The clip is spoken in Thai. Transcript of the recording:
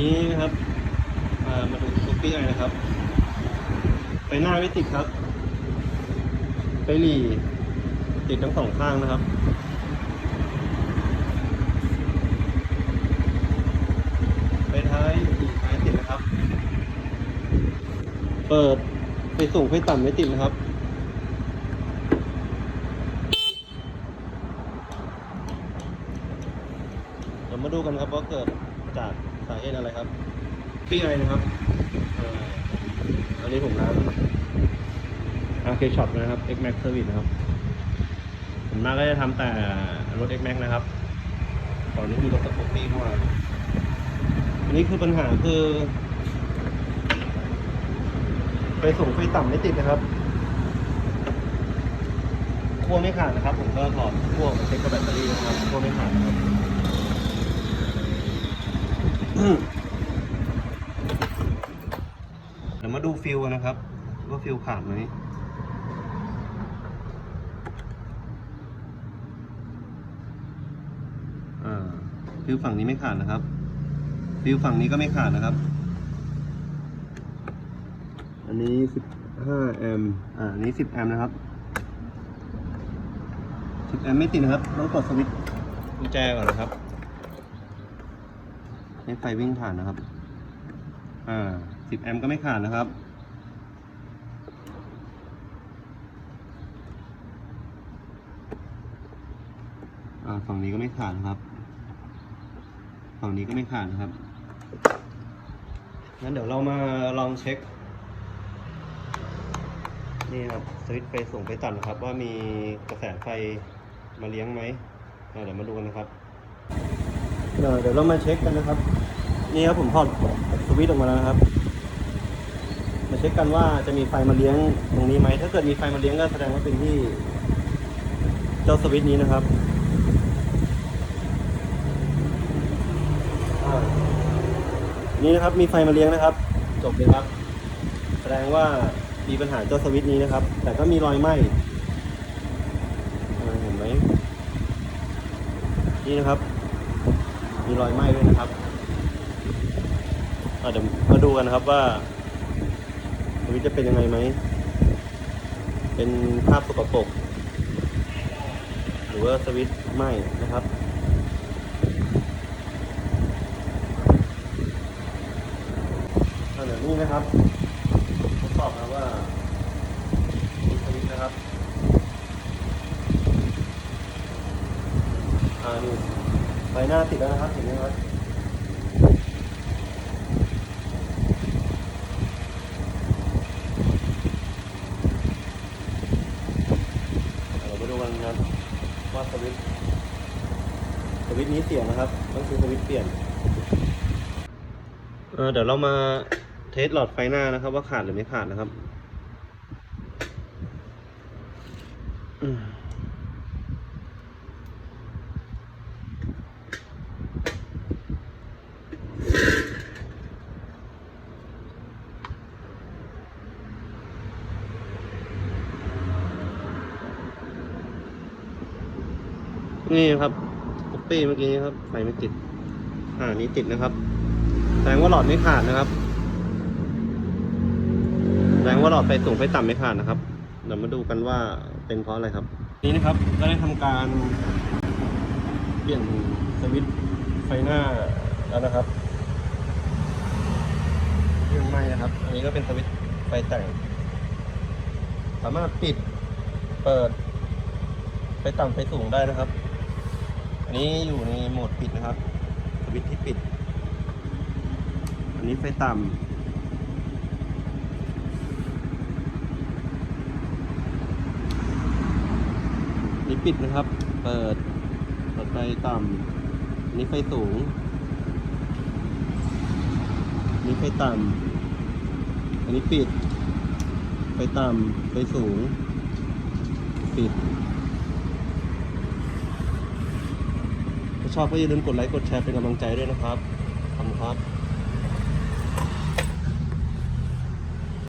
นี่นะครับมาดูซุปปี้ไอนะครับ ไปหน้าไม่ติดครับ ไปหลีติดทั้งสองข้างนะครับ ไปท้ายหลีท้ายติดนะครับ เปิดไปสูงไปต่ำไม่ติดนะครับเรามาดูกันครับว่าเกิดจาก สาเหตุอะไรครับปี้ไอนะครับเอ่ออันนี้ผมร้านอาร์เคช็อปนะครับ X Max Service นะครับผมมากก็จะทำแต่รถ X Max นะครับก่อนนี้มีรถสปอร์ตี้เข้ามาอันนี้คือปัญหาคือไปสูงไฟต่ำไม่ติดนะครับขั้วไม่ขาดนะครับ ผมก็ถอดขั้วมาเช็คกับแบตเตอรี่นะครับขั้วไม่ขาดนะครับ เดี๋ยวมาดูฟิลกันนะครับ ว่าฟิลขาดไหมอ่าฟิลฝั่งนี้ไม่ขาดนะครับฟิลฝั่งนี้ก็ไม่ขาดนะครับ อันนี้15แอมป์อ่าอันนี้10แอมป์นะครับ10แอมป์ไม่ติดนะครับ ต้องกดสวิตช์กุญแจก่อนนะครับ ให้ไฟวิ่งผ่านนะครับ อ่า 10 แอมป์ก็ไม่ขาดนะครับ อ่า ฝั่งนี้ก็ไม่ขาดนะครับ ฝั่งนี้ก็ไม่ขาดนะครับ งั้นเดี๋ยวเรามาลองเช็ค นี่ครับ สวิตช์ไฟส่งไปตัดนะครับ ว่ามีกระแสไฟมาเลี้ยงไหมเดี๋ยวมาดูกันนะครับ เดี๋ยวเรามาเช็คกันนะครับ นี่ครับผมถอดสวิตช์ออกมาแล้วนะครับ มาเช็คกันว่าจะมีไฟมาเลี้ยงตรงนี้ไหม ถ้าเกิดมีไฟมาเลี้ยงก็แสดงว่าเป็นที่ เจ้าสวิตช์นี้นะครับนี่นะครับมีไฟมาเลี้ยงนะครับ จบเลยครับ แสดงว่ามีปัญหาเจ้าสวิตช์นี้นะครับ แต่ก็มีรอยไหม้เห็นไหมนี่นะครับ มีรอยไหม้ด้วยนะครับเดี๋ยวมาดูกันนะครับว่าสวิตจะเป็นยังไงไหม เป็นภาพสกปรกหรือว่าสวิตไหม้นะครับเดี๋ยวนี้นะครับทดสอบนะว่าสวิตนะครับอ่านี่ ไฟหน้าติดแล้วนะครับเห็นไหมครับเรามาดูกันนะครับว่าสวิตสวิตนี้เสียนะครับ ต้องซื้อสวิตเปลี่ยนเเดี๋ยวเรามาเทสหลอดไฟหน้านะครับ ว่าขาดหรือไม่ขาดนะครับ อืม นี่ครับป๊อปปี้เมื่อกี้ครับไฟไม่ติด อ่านี้ติดนะครับ แสดงว่าหลอดไม่ขาดนะครับ แสดงว่าหลอดไฟสูงไฟต่ำไม่ขาดนะครับ เดี๋ยวมาดูกันว่าเป็นเพราะอะไรครับ นี่นะครับก็ได้ทำการเปลี่ยนสวิตช์ไฟหน้าแล้วนะครับเรื่องไม้นะครับ อันนี้ก็เป็นสวิตช์ไฟแต่ง สามารถปิดเปิดไฟต่ำไฟสูงได้นะครับ อันนี้อยู่ในโหมดปิดนะครับสวิตช์ที่ปิด อันนี้ไฟต่ำนี่ปิดนะครับ เปิด เปิดไฟต่ำอันนี้ไฟสูงอันนี้ไฟต่ำอันนี้ปิด ไฟต่ำไฟสูง ปิด ถ้า ชอบก็อย่าลืมกดไลค์กดแชร์เป็นกำลังใจด้วยนะครับขอบคุณครับ